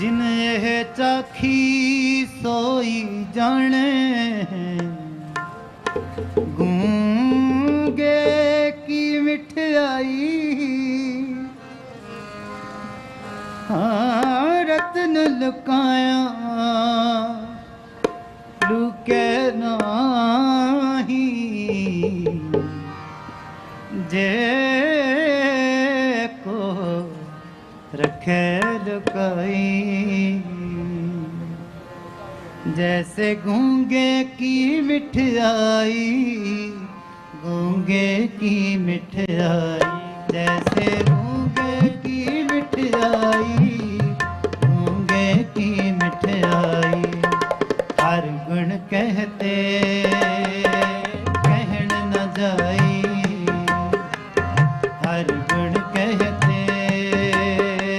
ਜਿਨ ਇਹ ਚਾਖੀ ਸੋਈ ਜਾਣੇ ਗੂੰਗੇ ਕੀ ਮਠਿਆਈ ਹਾਂ ਰਤਨ ਲੁਕਾਇਆ ਲੁਕੇ ਨਾਹੀ। ਜੇ रखे लुकाई जैसे गूंगे की मिठाई गूंगे की मिठाई जैसे गूंगे की मिठाई गूंगे की मिठाई हर गुण कहते कहन न जाई हर गुण